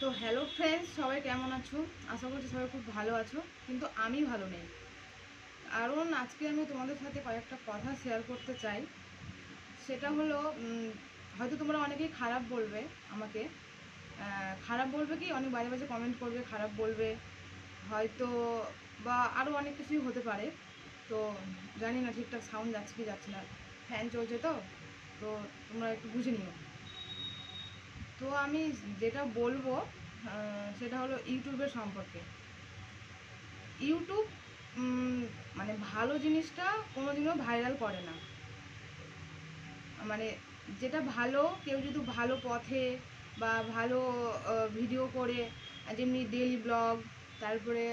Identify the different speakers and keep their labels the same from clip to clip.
Speaker 1: তো hello friends সবাই কেমন আছো? আশা করছি সবাই খুব ভালো আছো, কিন্তু আমি ভালো নেই। কারণ আজকে আমি তোমাদের সাথে কয়েকটা কথা শেয়ার করতে চাই। সেটা হলো হয়তো তোমরা অনেকেই খারাপ বলবে আমাকে। খারাপ বলবে কি? অনেক বাজে বাজে কমেন্ট করবে, খারাপ বলবে। হয়তো বা আরও অনেক কিছুই হতে পারে। তো জানি না ঠিকঠাক সাউন্ড যাচ্ছে কি যাচ্ছে না। ফ্যান চলছে তো? তো তোমরা একটু বুঝে নিও। তো আমি যেটা বলব সেটা হলো ইউটিউবের সম্পর্কে। ইউটিউব মানে ভালো জিনিসটা কোনোদিনও ভাইরাল করে না। মানে যেটা ভালো, কেউ যদি ভালো পথে বা ভালো ভিডিও করে, যেমনি ডেলি ব্লগ, তারপরে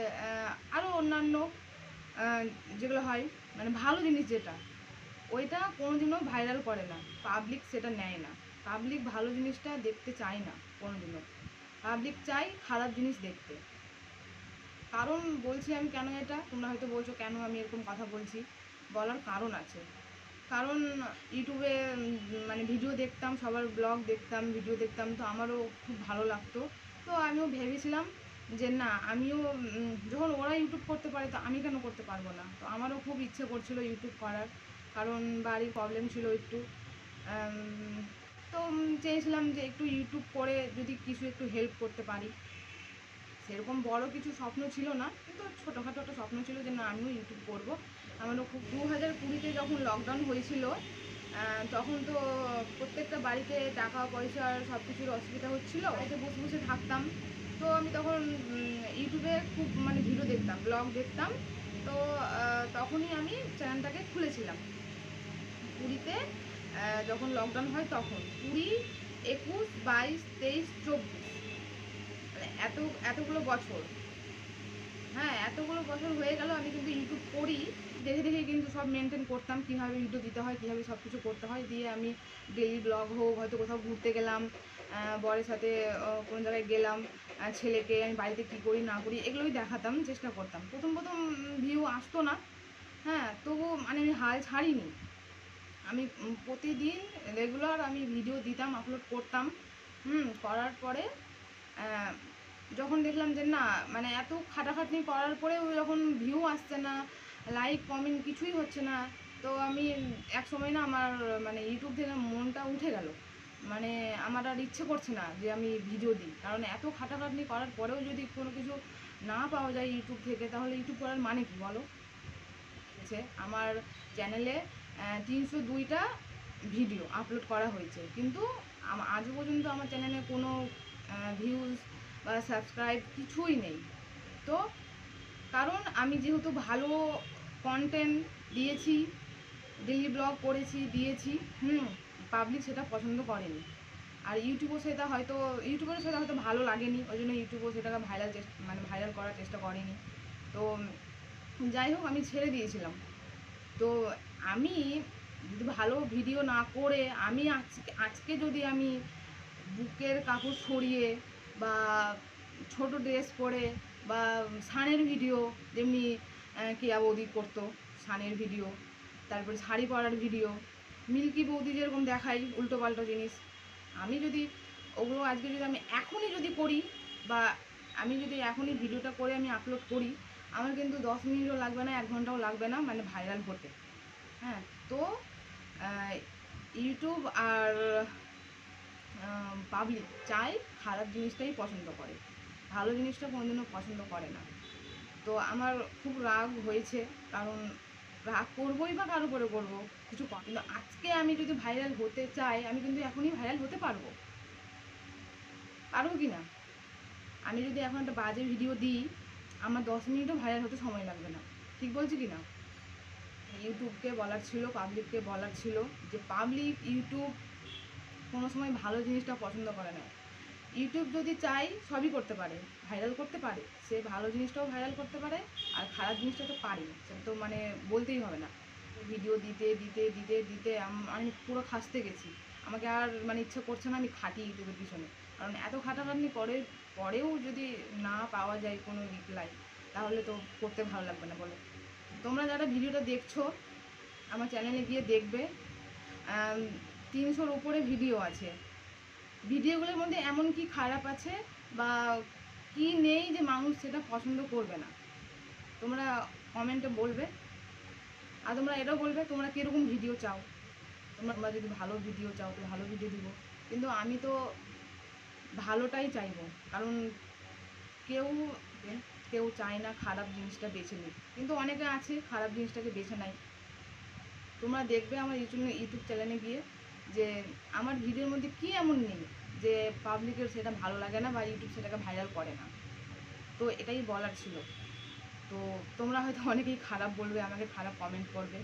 Speaker 1: আরও অন্যান্য যেগুলো হয় মানে ভালো জিনিস যেটা, ওইটা কোনোদিনও ভাইরাল করে না, পাবলিক সেটা নেয় না। পাবলিক ভালো জিনিসটা দেখতে চায় না কোনোদিনও। পাবলিক চাই খারাপ জিনিস দেখতে। কারণ বলছি আমি কেন এটা? তোমরা হয়তো বলছো, কেন আমি এরকম কথা বলছি? বলার কারণ আছে। কারণ ইউটিউবে মানে ভিডিও দেখতাম, সবার ব্লগ দেখতাম ভিডিও দেখতাম, তো আমারও খুব ভালো লাগতো। তো আমিও ভেবেছিলাম যে না, আমিও যখন ওরা ইউটিউব করতে পারে, তো আমি কেন করতে পারব না? তো আমারও খুব ইচ্ছে করছিল ইউটিউব করার। কারণ বাড়ির প্রবলেম ছিল একটু। তো চেয়েছিলাম যে একটু ইউটিউব করে যদি কিছু একটু হেল্প করতে পারি। সেরকম বড় কিছু স্বপ্ন ছিল না কিন্তু ছোটোখাটো একটা স্বপ্ন ছিল যে না আমিও ইউটিউব করব। আমারও খুব দু হাজার কুড়িতে যখন লকডাউন হয়েছিল তখন তো প্রত্যেকটা বাড়িতে টাকা পয়সার সব কিছুর অসুবিধা হচ্ছিল। বাড়িতে বসে বসে থাকতাম। তো আমি তখন ইউটিউবে খুব মানে ভিডিও দেখতাম ব্লগ দেখতাম। তো তখনই আমি চ্যানেলটাকে খুলেছিলাম। আহ, যখন লকডাউন হয় তখন। কুড়ি, একুশ, বাইশ, তেইশ, চব্বিশ। মানে এত, এতগুলো বছর। হ্যাঁ এতগুলো বছর হয়ে গেল, আমি কিন্তু ইউটিউব করি। দেখে দেখে কিন্তু সব মেনটেন করতাম, কীভাবে ভিডিও দিতে হয়, কীভাবে সব কিছু করতে হয়। দিয়ে আমি ডেলি ব্লগ হোক, হয়তো কোথাও ঘুরতে গেলাম বরের সাথে কোনো জায়গায় গেলাম ছেলেকে, আমি বাড়িতে কী করি, না করি, এগুলোই দেখাতাম, চেষ্টা করতাম। প্রথম প্রথম ভিউ আসতো না। হ্যাঁ তবু মানে আমি হাল ছাড়িনি। আমি প্রতিদিন রেগুলার আমি ভিডিও দিতাম আপলোড করতাম, হুম, করার পরে যখন দেখলাম যে না মানে এত খাটাখাটনি করার পরেও যখন ভিউ আসছে না লাইক কমেন্ট কিছুই হচ্ছে না, তো আমি এক সময় না আমার মানে ইউটিউব থেকে মনটা উঠে গেল। মানে আমার আর ইচ্ছে করছে না যে আমি ভিডিও দিই। কারণ এত খাটাখাটনি করার পরেও যদি কোনো কিছু না পাওয়া যায় ইউটিউব থেকে, তাহলে ইউটিউব করার মানে কি বলো? হয়েছে আমার চ্যানেলে তিনশো দুইটা ভিডিও আপলোড করা হয়েছে। কিন্তু আজও পর্যন্ত আমার চ্যানেলে কোনো ভিউজ বা সাবস্ক্রাইব কিছুই নেই। তো কারণ আমি যেহেতু ভালো কন্টেন্ট দিয়েছি ডেলি ব্লগ করেছি দিয়েছি, হুম পাবলিক সেটা পছন্দ করেনি। আর ইউটিউবও সেটা হয়তো ইউটিউবের সেটা হয়তো ভালো লাগেনি, ওই জন্য ইউটিউবও সেটাকে ভাইরাল মানে ভাইরাল করার চেষ্টা করেনি। তো যাই হোক, আমি ছেড়ে দিয়েছিলাম। তো আমি যদি ভালো ভিডিও না করে, আমি আজকে আজকে যদি আমি বুকের কাপড় সরিয়ে বা ছোট ড্রেস পরে বা সানের ভিডিও যেমনি কেয়া বৌদি করতো, সানের ভিডিও তারপরে শাড়ি পরার ভিডিও মিল্কি বৌদি যেরকম দেখাই উল্টো পাল্টো জিনিস, আমি যদি ওগুলো আজকে যদি আমি এখনই যদি করি বা আমি যদি এখনই ভিডিওটা করে আমি আপলোড করি আমার কিন্তু দশ মিনিটও লাগবে না, এক ঘন্টাও লাগবে না মানে ভাইরাল হতে। হ্যাঁ তো ইউটিউব আর পাবলিক চায় খারাপ জিনিসটাই পছন্দ করে। ভালো জিনিসটা কোনোদিনও পছন্দ করে না। তো আমার খুব রাগ হয়েছে, কারণ রাগ করবোই বা কার উপরে করব, কিছু কর- কিন্তু আজকে আমি যদি ভাইরাল হতে চাই, আমি কিন্তু এখনই ভাইরাল হতে পারব। পারব কি না? আমি যদি এখন একটা বাজে ভিডিও দিই আমার দশ মিনিটও ভাইরাল হতে সময় লাগবে না। ঠিক বলছি কি না? ইউটিউবকে বলার ছিল পাবলিককে বলার ছিল যে পাবলিক ইউটিউব কোনো সময় ভালো জিনিসটা পছন্দ করে না। ইউটিউব যদি চাই সবই করতে পারে। ভাইরাল করতে পারে। সে ভালো জিনিসটাও ভাইরাল করতে পারে, আর খারাপ জিনিসটা তো পারে সেটা তো মানে বলতেই হবে না। ভিডিও দিতে দিতে দিতে দিতে আমি পুরো খাসতে গেছি। আমাকে আর মানে ইচ্ছে করছে না আমি খাটি ইউটিউবের পিছনে। কারণ এত খাটাখাটনি করে পরেও যদি না পাওয়া যায় কোনো রিপ্লাই তাহলে তো করতে ভালো লাগবে না, বলো। তোমরা যারা ভিডিওটা দেখছ, আমার চ্যানেলে গিয়ে দেখবে তিনশোর উপরে ভিডিও আছে। ভিডিওগুলোর মধ্যে এমন কি খারাপ আছে বা কি নেই যে মানুষ সেটা পছন্দ করবে না? তোমরা কমেন্টে বলবে। আর তোমরা এটাও বলবে, তোমরা কীরকম ভিডিও চাও? তোমরা তোমরা যদি ভালো ভিডিও চাও, তো ভালো ভিডিও দিব। কিন্তু আমি তো ভালোটাই চাইব। কারণ কেউ কেউ চায় না খারাপ জিনিসটা বেছে নিক কিন্তু অনেকে আছে খারাপ জিনিসটাকে বেছে নেয়। তোমরা দেখবে আমার ইউটিউব ইউটিউব চ্যানেলে গিয়ে যে আমার ভিডিওর মধ্যে কি এমন নেই যে পাবলিকের সেটা ভালো লাগে না বা ইউটিউব সেটাকে ভাইরাল করে না। তো এটাই বলার ছিল। তো তোমরা হয়তো অনেকেই খারাপ বলবে, আমাকে খারাপ কমেন্ট করবে।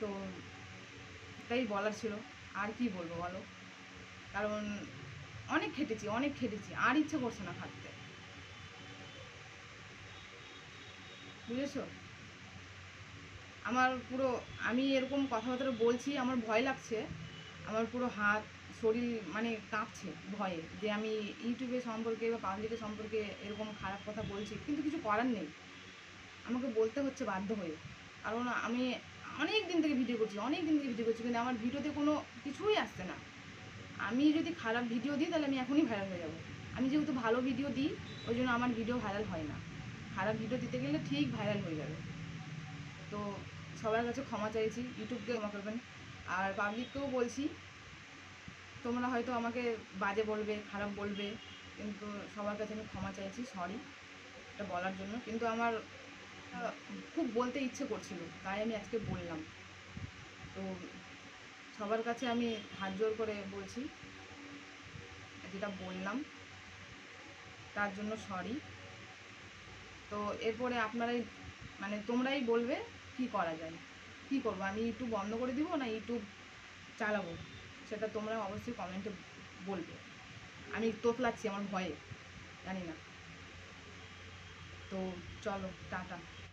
Speaker 1: তো এটাই বলার ছিল। আর কি বলব বলো? কারণ অনেক খেটেছি অনেক খেটেছি, আর ইচ্ছে করছে না খাটতে বুঝেছ? আমার পুরো, আমি এরকম কথাবার্তা বলছি, আমার ভয় লাগছে, আমার পুরো হাত, শরীর মানে কাঁপছে ভয়ে, যে আমি ইউটিউবে সম্পর্কে বা পাবলিকের সম্পর্কে এরকম খারাপ কথা বলছি, কিন্তু কিছু করার নেই। আমাকে বলতে হচ্ছে বাধ্য হয়ে। কারণ আমি অনেক দিন থেকে ভিডিও করছি, অনেক দিন থেকে ভিডিও করছি, কিন্তু আমার ভিডিওতে কোনো কিছুই আসছে না। আমি যদি খারাপ ভিডিও দিই, তাহলে আমি এখনই ভাইরাল হয়ে যাব। আমি যেহেতু ভালো ভিডিও দিই, ওই জন্য আমার ভিডিও ভাইরাল হয় না। খারাপ ভিডিও দিতে গেলে ঠিক ভাইরাল হয়ে যাবে। তো সবার কাছে ক্ষমা চাইছি ইউটিউবকে ক্ষমা করবেন। আর পাবলিককেও বলছি, তোমরা হয়তো আমাকে বাজে বলবে, খারাপ বলবে, কিন্তু সবার কাছে আমি ক্ষমা চাইছি সরি এটা বলার জন্য। কিন্তু আমার খুব বলতে ইচ্ছে করছিল, তাই আমি আজকে বললাম। তো সবার কাছে আমি হাত জোর করে বলছি, যেটা বললাম, তার জন্য সরি তো এরপরে আপনারাই মানে তোমরাই বলবে কি করা যায়, কি করব? আমি ইউটিউব বন্ধ করে দিব না ইউটিউব চালাবো? সেটা তোমরা অবশ্যই কমেন্টে বলবে। আমি তোতলাচ্ছি আমার ভয়ে, জানি না। তো চলো, টাটা।